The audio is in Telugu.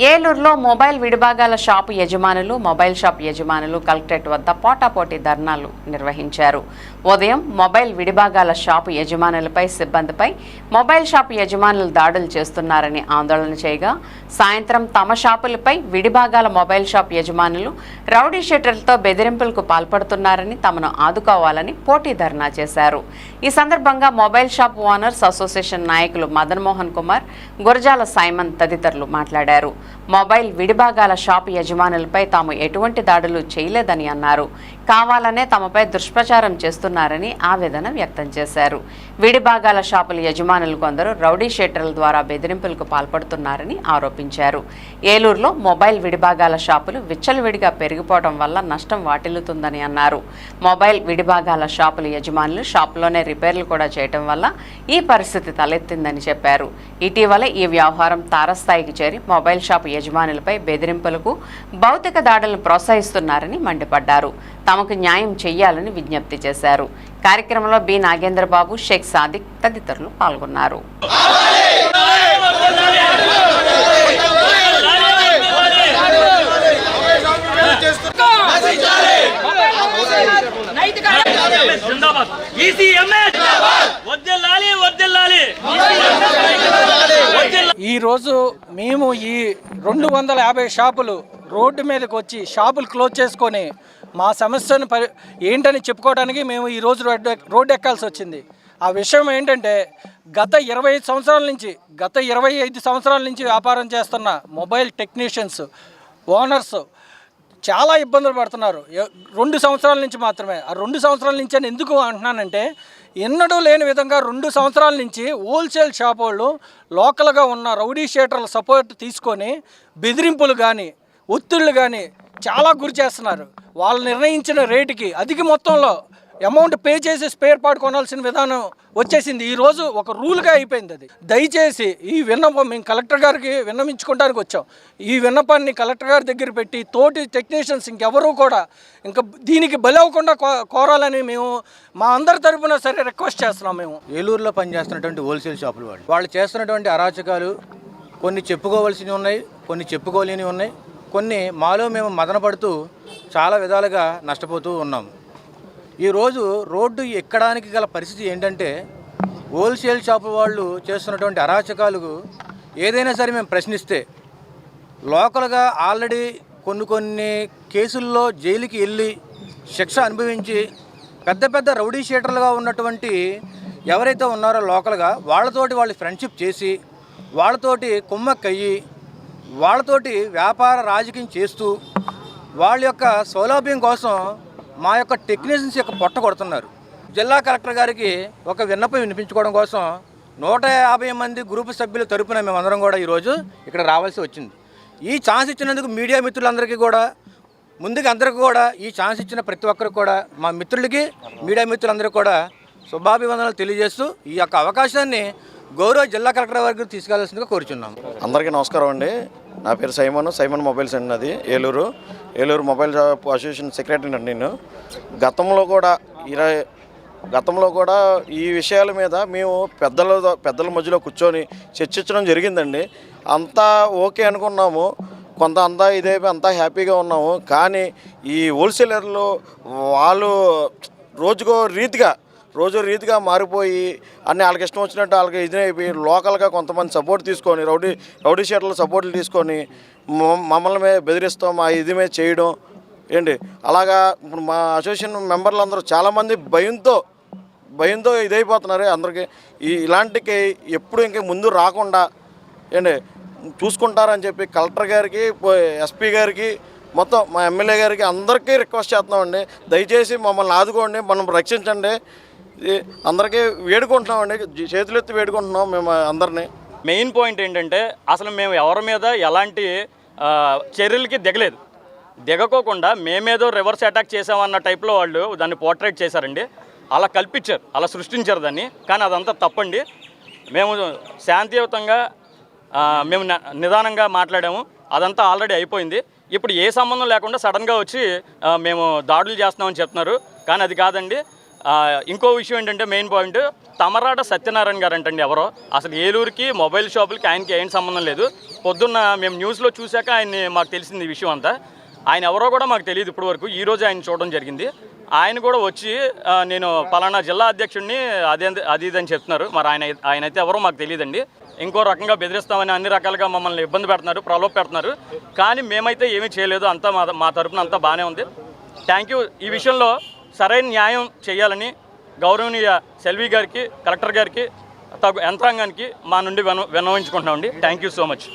ఏలూరులో మొబైల్ విడిభాగాల షాపు యజమానులు మొబైల్ షాప్ యజమానులు కలెక్టరేట్ వద్ద పోటాపోటీ ధర్నాలు నిర్వహించారు. ఉదయం మొబైల్ విడిభాగాల షాపు యజమానులపై సిబ్బందిపై మొబైల్ షాప్ యజమానులు దాడులు చేస్తున్నారని ఆందోళన చేయగా సాయంత్రం తమ షాపులపై విడిభాగాల మొబైల్ షాప్ యజమానులు రౌడీ షెటర్లతో బెదిరింపులకు పాల్పడుతున్నారని తమను ఆదుకోవాలని పోటీ ధర్నా చేశారు. ఈ సందర్భంగా మొబైల్ షాప్ ఓనర్స్ అసోసియేషన్ నాయకులు మదన్ మోహన్ కుమార్ గురజాల సైమన్ తదితరులు మాట్లాడారు. మొబైల్ విడిభాగాల షాపు యజమానులపై తాము ఎటువంటి దాడులు చేయలేదని అన్నారు. కావాలనే తమపై దుష్ప్రచారం చేస్తున్నారని ఆవేదన వ్యక్తం చేశారు. విడిభాగాల షాపుల యజమానులు కొందరు రౌడీ షేటర్ల ద్వారా బెదిరింపులకు పాల్పడుతున్నారని ఆరోపించారు. ఏలూరులో మొబైల్ విడిభాగాల షాపులు విచ్చలవిడిగా పెరిగిపోవడం వల్ల నష్టం వాటిల్లుతుందని అన్నారు. మొబైల్ విడిభాగాల షాపుల యజమానులు షాపులోనే రిపేర్లు కూడా చేయడం వల్ల ఈ పరిస్థితి తలెత్తిందని చెప్పారు. ఇటీవల ఈ వ్యవహారం తారస్థాయికి చేరి మొబైల్ షాపు యజమానులపై బెదిరింపులకు భౌతిక దాడులను ప్రోత్సహిస్తున్నారని మండిపడ్డారు. తమకు న్యాయం చెయ్యాలని విజ్ఞప్తి చేశారు. కార్యక్రమంలో బి. నాగేంద్రబాబు షేక్ సాదిక్ తదితరులు పాల్గొన్నారు. జిందాబాద్. ఈరోజు మేము ఈ రెండు వందల యాభై షాపులు రోడ్డు మీదకి వచ్చి షాపులు క్లోజ్ చేసుకొని మా సమస్యను పరి ఏంటని చెప్పుకోవడానికి మేము ఈరోజు రోడ్డు రోడ్డు ఎక్కాల్సి వచ్చింది. ఆ విషయం ఏంటంటే గత ఇరవై ఐదు సంవత్సరాల నుంచి గత ఇరవై ఐదు సంవత్సరాల నుంచి వ్యాపారం చేస్తున్న మొబైల్ టెక్నీషియన్స్ ఓనర్స్ చాలా ఇబ్బందులు పడుతున్నారు. రెండు సంవత్సరాల నుంచి మాత్రమే. ఆ రెండు సంవత్సరాల నుంచి అని ఎందుకు అంటున్నానంటే ఎన్నడూ లేని విధంగా రెండు సంవత్సరాల నుంచి హోల్సేల్ షాప్ వాళ్ళు లోకల్గా ఉన్న రౌడీ షేటర్ల సపోర్ట్ తీసుకొని బెదిరింపులు కానీ ఒత్తిళ్ళు కానీ చాలా గురి చేస్తున్నారు. వాళ్ళు నిర్ణయించిన రేటుకి అధిక మొత్తంలో అమౌంట్ పే చేసి స్పేర్ పార్ట్ కొనాల్సిన విధానం వచ్చేసింది. ఈ రోజు ఒక రూల్గా అయిపోయింది అది. దయచేసి ఈ విన్నపం మేము కలెక్టర్ గారికి విన్నవించుకోవడానికి వచ్చాం. ఈ విన్నపాన్ని కలెక్టర్ గారి దగ్గర పెట్టి తోటి టెక్నీషియన్స్ ఇంకెవరూ కూడా ఇంకా దీనికి బలి అవ్వకుండా కో- కోరాలని మేము మా అందరి తరఫున సరే రిక్వెస్ట్ చేస్తున్నాం మేము. ఏలూరులో పనిచేస్తున్నటువంటి హోల్సేల్ షాపులు వాళ్ళు. వాళ్ళు చేస్తున్నటువంటి అరాచకాలు కొన్ని చెప్పుకోవాల్సినవి ఉన్నాయి కొన్ని చెప్పుకోలేనివి ఉన్నాయి. కొన్ని మాలో మేము మదనపడుతూ చాలా విధాలుగా నష్టపోతూ ఉన్నాము ఈరోజు రోడ్డు ఎక్కడానికి గల పరిస్థితి ఏంటంటే హోల్సేల్ షాపు వాళ్ళు చేస్తున్నటువంటి అరాచకాలకు ఏదైనా సరే మేము ప్రశ్నిస్తే లోకల్గా ఆల్రెడీ కొన్ని కొన్ని కేసుల్లో జైలుకి వెళ్ళి శిక్ష అనుభవించి పెద్ద పెద్ద రౌడీ షీటర్లుగా ఉన్నటువంటి ఎవరైతే ఉన్నారో లోకల్గా వాళ్ళతోటి వాళ్ళు ఫ్రెండ్షిప్ చేసి వాళ్ళతోటి కుమ్మక్కయ్యి వాళ్ళతోటి వ్యాపార రాజకీయం చేస్తూ వాళ్ళ యొక్క సౌలభ్యం కోసం మా యొక్క టెక్నీషియన్స్ యొక్క పొట్ట కొడుతున్నారు. జిల్లా కలెక్టర్ గారికి ఒక విన్నపం వినిపించుకోవడం కోసం నూట యాభై మంది గ్రూపు సభ్యుల తరపున మేమందరం కూడా ఈరోజు ఇక్కడ రావాల్సి వచ్చింది. ఈ ఛాన్స్ ఇచ్చినందుకు మీడియా మిత్రులందరికీ కూడా ముందుగా అందరికీ కూడా ఈ ఛాన్స్ ఇచ్చిన ప్రతి ఒక్కరికి కూడా మా మిత్రులకి మీడియా మిత్రులందరికీ కూడా శుభాభివందనలు తెలియజేస్తూ ఈ యొక్క అవకాశాన్ని గౌరవ జిల్లా కలెక్టర్ వరకు తీసుకెళ్ళాల్సిందిగా కోరుచున్నాం అందరికీ నమస్కారం అండి. నా పేరు సైమన్ సైమన్ మొబైల్స్ అండి అది Eluru. Eluru mobile shop association secretary అండి నేను. గతంలో కూడా ఇరవై గతంలో కూడా ఈ విషయాల మీద మేము పెద్దల పెద్దల మధ్యలో కూర్చొని చర్చించడం జరిగిందండి. అంతా ఓకే అనుకున్నాము. కొంత అంతా ఇదే అంతా హ్యాపీగా ఉన్నాము. కానీ ఈ హోల్సేలర్లు వాళ్ళు రోజుకో రీతిగా రోజు రీతిగా మారిపోయి అన్ని వాళ్ళకి ఇష్టం వచ్చినట్టు వాళ్ళకి ఇది అయిపోయి లోకల్గా కొంతమంది సపోర్ట్ తీసుకొని రౌడీ రౌడీ షీటర్ల సపోర్ట్లు తీసుకొని మమ్మల్ని మీద బెదిరిస్తాం మా ఇది మీద చేయడం. ఏంటి? అలాగా ఇప్పుడు మా అసోసియేషన్ మెంబర్లు అందరూ చాలామంది భయంతో భయంతో ఇదైపోతున్నారు అందరికీ. ఈ ఇలాంటికి ఎప్పుడు ఇంక ముందు రాకుండా ఏంటి? చూసుకుంటారని చెప్పి కలెక్టర్ గారికి ఎస్పీ గారికి మొత్తం మా ఎమ్మెల్యే గారికి అందరికీ రిక్వెస్ట్ చేస్తున్నామండి. దయచేసి మమ్మల్ని ఆదుకోండి మనం రక్షించండి. అందరికీ వేడుకుంటున్నామండి. చేతులెత్తి వేడుకుంటున్నాం మేము అందరినీ. మెయిన్ పాయింట్ ఏంటంటే అసలు మేము ఎవరి మీద ఎలాంటి చర్యలకి దిగలేదు. దిగకోకుండా మేమేదో రివర్స్ అటాక్ చేసామన్న టైప్లో వాళ్ళు దాన్ని పోర్ట్రేట్ చేశారండి. అలా కల్పించారు అలా సృష్టించారు దాన్ని. కానీ అదంతా తప్పండి. మేము శాంతియుతంగా మేము నిదానంగా మాట్లాడాము. అదంతా ఆల్రెడీ అయిపోయింది. ఇప్పుడు ఏ సంబంధం లేకుండా సడన్గా వచ్చి మేము దాడులు చేస్తున్నామని చెప్తున్నారు. కానీ అది కాదండి. ఇంకో విషయం ఏంటంటే మెయిన్ పాయింట్ తమరాట సత్యనారాయణ గారు అంటండి ఎవరో. అసలు ఏలూరుకి మొబైల్ షాపులకి ఆయనకి ఏం సంబంధం లేదు. పొద్దున్న మేము న్యూస్లో చూశాక ఆయన్ని మాకు తెలిసింది ఈ విషయం అంతా. ఆయన ఎవరో కూడా మాకు తెలియదు ఇప్పటి వరకు ఈ రోజు ఆయన చూడడం జరిగింది. ఆయన కూడా వచ్చి నేను పలానా జిల్లా అధ్యక్షుడిని అదే అది ఇది అని చెప్తున్నారు. మరి ఆయన ఆయన అయితే ఎవరో మాకు తెలియదండి. ఇంకో రకంగా బెదిరిస్తామని అన్ని రకాలుగా మమ్మల్ని ఇబ్బంది పెడుతున్నారు ప్రలోభ పెడుతున్నారు. కానీ మేమైతే ఏమీ చేయలేదు. అంతా మా మా తరపున అంతా బాగానే ఉంది. Thank you. ఈ విషయంలో సరైన న్యాయం చేయాలని గౌరవనీయ సెల్వి గారికి కలెక్టర్ గారికి తగు యంత్రాంగానికి మా నుండి విన విన్నవించుకుంటున్నామండి. Thank you so much